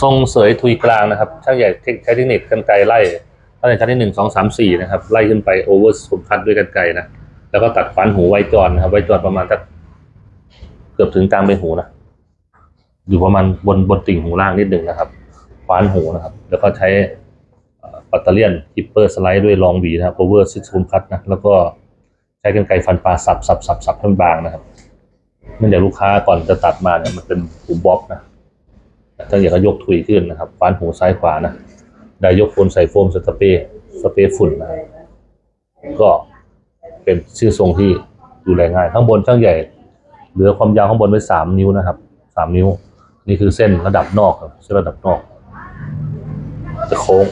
ทรงเสยทุยกลางนะครับ ช่างใหญ่ใช้เทคนิคกันไกรไล่ตั้งแต่ชั้นที่หนึ่งสองสามสี่นะครับ ไล่ขึ้นไปโอเวอร์สมคัดด้วยกันไกรนะ แล้วก็ตัดฟันหูไว้จอนนะครับ ไว้จอนประมาณสักเกือบถึงกลางใบหูนะ อยู่ประมาณบนบนติ่งหูล่างนิดหนึ่งนะครับฟานหูนะครับ แล้วก็ใช้ปัตเตอร์เลียนฮิปเปอร์สไลด์ด้วยลองหวีนะครับโอเวอร์ซิสมคัดนะ แล้วก็ใช้กันไกรฟันปลาสับสับสับสับให้มันบางนะครับเนื่องจากลูกค้าก่อนจะตัดมาเนี่ยมันเป็นหูบ๊อบนะ ถ้าอยากก็ยกถุยขึ้นนะครับฟานหูซ้ายขวานะ ได้ยกโคนใส่โฟมสเปรย์สเปรย์ฝุ่นนะก็เป็นชื่อทรงที่ดูแลง่าย ข้างบนช่างใหญ่ เหลือความยาวข้างบนไว้สามนิ้วนะครับสามนิ้ว นี่คือเส้นระดับนอกครับเส้นระดับนอก จะโค้ง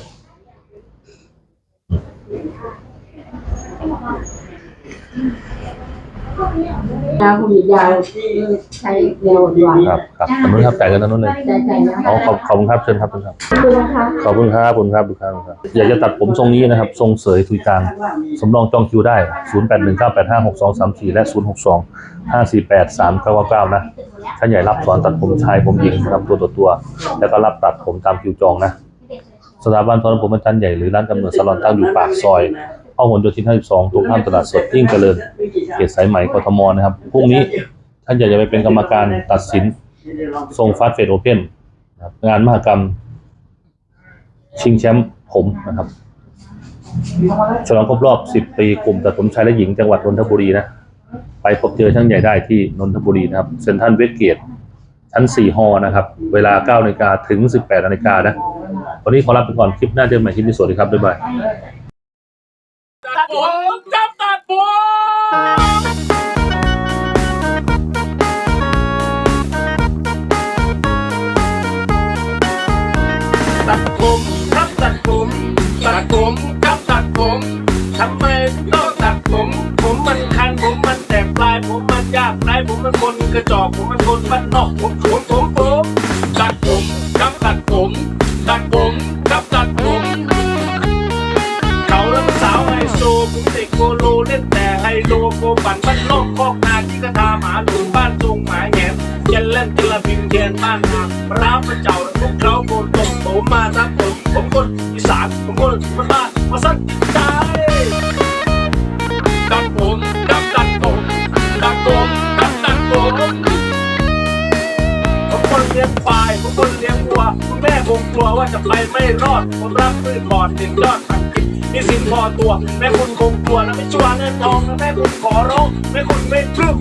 ยาวหุ่นยาวใช้แนวหวานครับครับตรงนู้นครับจ่ายกันตรงนู้นเลยใจใจนะเอาขอบขอบคุณครับเชิญครับเชิญครับขอบคุณนะคะขอบคุณครับขอบคุณครับขอบคุณครับ อยากจะตัดผมทรงนี้นะครับ ทรงเสยทุยกลางสำรองจองคิวได้ 0 8 1 9 8 5 6 2 3 4 และ 0 6 2 5 4 8 3 9 9 9 นะท่านใหญ่รับสอนตัดผมชายผมหญิงนะครับตัวต่อตัว แล้วก็รับตัดผมตามคิวจองนะสถาบันทอนผมเป็นท่านใหญ่หรือร้านกำเนิดสลอนตั้งอยู่ปากซอยเข้าหนโยธิน52ตรงข้ามตลาดสดยิ่งเจริญ เขตสายไหมกทมนะครับพรุ่งนี้ท่านใหญ่จะไปเป็นกรรมการตัดสินทรงฟาสเฟดโอเพนงานมหกรรม ชิงแชมป์ผมนะครับฉลองครบรอบ 10 ปีกลุ่มตัดผมชายและหญิงจังหวัดนนทบุรีนะ ไปพบเจอช่างใหญ่ได้ที่นนทบุรีนะครับเซ็นทรัลเวสเกตชั้น 4 ฮอนะครับ เวลา 9นาฬิกาถึง 18นาฬิกานะวันนี้ขอลาไปก่อนคลิปหน้าเจอกันใหม่คลิปนี้สวัสดีครับ บ๊ายบายตัดผมจับตัดผม ตัดผมครับตัดผมตัดผมครับตัดผมทำไมต้องตัดผม ผมมันคันผมมันแตกปลาย ผมมันยากไรผมมันคนกระจอกผมมันคนบ้านนอกผมผมผมผมตัดผมครับตัดผมตัดผมครับตัดผม เขาเรื่องสาวไฮโซผมเด็กโกโลเล่นแต่ ไฮโลโกปั่นบ้านนอกคอกนาที่กระทาหมาหลวงบ้านทรงหมายแหงเยันเล่นกระบินเทียนบ้านนาร้าวประเจ้าทุกเขาโกนตกผมมาทักผมผมคนอีสานผมคนมันบ้านมาสั้นใจตัดผมดับตัดผมตัดผมดับตัดผมผมคนเลี้ยงควายผมคนเลี้ยง คงกลัวว่าจะไปไม่รอดผมรักพืชบอดถึงยอดพันกิจมีสินพอตัว แม่คุณคงกลัวนะไม่ชัวร์เงินทองนะแม่คุณขอร้องแม่คุณไม่พรึก